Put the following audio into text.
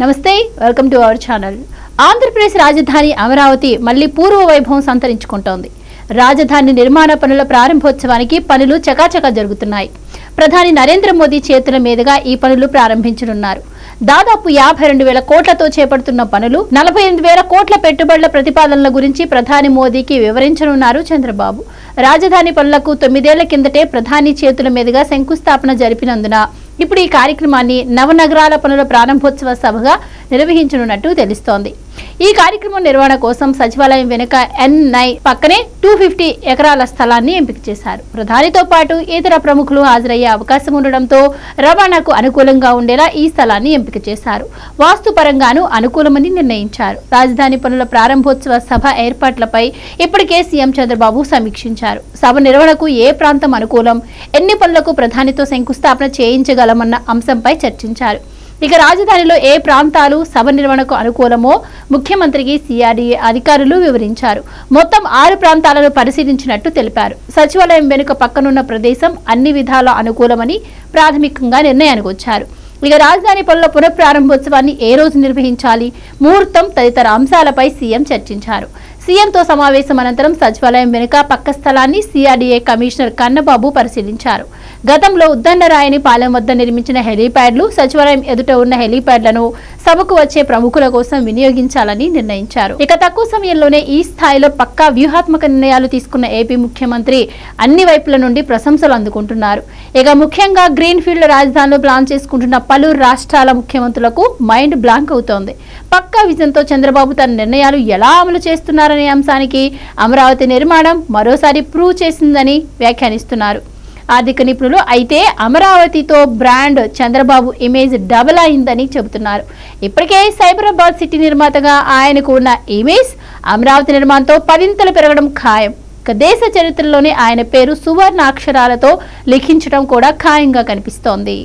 నమస్తే welcome to our channel. Andhra Pradesh రాజధాని అమరావతి మళ్ళీ పూర్వ వైభవం సంతరించుకుంటోంది. రాజధాని నిర్మాణ పనుల ప్రారంభోత్సవానికి పనులు చకాచకా జరుగుతున్నాయి. ప్రధాని నరేంద్ర మోదీ చేతుల మీదుగా ఈ పనులు ప్రారంభించనున్నారు. దాదాపు యాభై రెండు వేల కోట్లతో చేపడుతున్న పనులు నలభై ఎనిమిది వేల కోట్ల పెట్టుబడుల ప్రతిపాదనల గురించి ప్రధాని మోదీకి వివరించనున్నారు చంద్రబాబు. రాజధాని పనులకు తొమ్మిదేళ్ళ కిందటే ప్రధాని చేతుల మీదుగా శంకుస్థాపన జరిపినందున ఇప్పుడు ఈ కార్యక్రమాన్ని నవనగరాల పనుల ప్రారంభోత్సవ సభగా నిర్వహించనున్నట్టు తెలుస్తోంది. ఈ కార్యక్రమం నిర్వహణ కోసం సచివాలయం వెనుక ఎన్ నై పక్కనే టూ ఫిఫ్టీ ఎకరాల స్థలాన్ని ఎంపిక చేశారు. ప్రధానితో పాటు ఇతర ప్రముఖులు హాజరయ్యే అవకాశం ఉండడంతో రవాణాకు అనుకూలంగా ఉండేలా ఈ స్థలాన్ని ఎంపిక చేశారు. వాస్తుపరంగానూ అనుకూలమని నిర్ణయించారు. రాజధాని పనుల ప్రారంభోత్సవ సభ ఏర్పాట్లపై ఇప్పటికే సీఎం చంద్రబాబు సమీక్షించారు. సభ నిర్వహణకు ఏ ప్రాంతం అనుకూలం ఎన్ని పనులకు ప్రధానితో శంకుస్థాపన చేయించగలమన్న అంశంపై చర్చించారు. ఇక రాజధానిలో ఏ ప్రాంతాలు సభ నిర్వహణకు అనుకూలమో ముఖ్యమంత్రికి సిఆర్డీఏ అధికారులు వివరించారు. మొత్తం ఆరు ప్రాంతాలను పరిశీలించినట్టు తెలిపారు. సచివాలయం వెనుక పక్కనున్న ప్రదేశం అన్ని విధాల అనుకూలమని ప్రాథమికంగా నిర్ణయానికి వచ్చారు. ఇక రాజధాని పనుల పునఃప్రారంభోత్సవాన్ని ఏ రోజు నిర్వహించాలి? ముహూర్తం తదితర అంశాలపై సీఎం చర్చించారు. సీఎంతో సమావేశం అనంతరం సచివాలయం వెనుక పక్క స్థలాన్ని సిఆర్డీఏ కమిషనర్ కన్నబాబు పరిశీలించారు. గతంలో ఉద్దండరాయని పాలెం వద్ద నిర్మించిన హెలీప్యాడ్లు సచివాలయం ఎదుట ఉన్న హెలీప్యాడ్లను సభకు వచ్చే ప్రముఖుల కోసం వినియోగించాలని నిర్ణయించారు. ఇక తక్కువ సమయంలోనే ఈ స్థాయిలో పక్కా వ్యూహాత్మక నిర్ణయాలు తీసుకున్న ఏపీ ముఖ్యమంత్రి అన్ని వైపుల నుండి ప్రశంసలు అందుకుంటున్నారు. ఇక ముఖ్యంగా గ్రీన్ ఫీల్డ్ రాజధానిలో ప్లాన్ చేసుకుంటున్న పలు రాష్ట్రాల ముఖ్యమంత్రులకు మైండ్ బ్లాంక్ అవుతోంది. పక్కా విజన్తో చంద్రబాబు తన నిర్ణయాలు ఎలా అమలు చేస్తున్నారు చేస్తున్నారనే అంశానికి అమరావతి నిర్మాణం మరోసారి ప్రూవ్ చేసిందని వ్యాఖ్యానిస్తున్నారు. ఆర్థిక నిపుణులు అయితే అమరావతితో బ్రాండ్ చంద్రబాబు ఇమేజ్ డబుల్ అయిందని చెబుతున్నారు. ఇప్పటికే సైబరాబాద్ సిటీ నిర్మాతగా ఆయనకు ఉన్న ఇమేజ్ అమరావతి నిర్మాణంతో పదింతలు పెరగడం ఖాయం. ఇక దేశ చరిత్రలోనే ఆయన పేరు సువర్ణ అక్షరాలతో లిఖించడం కూడా ఖాయంగా కనిపిస్తోంది.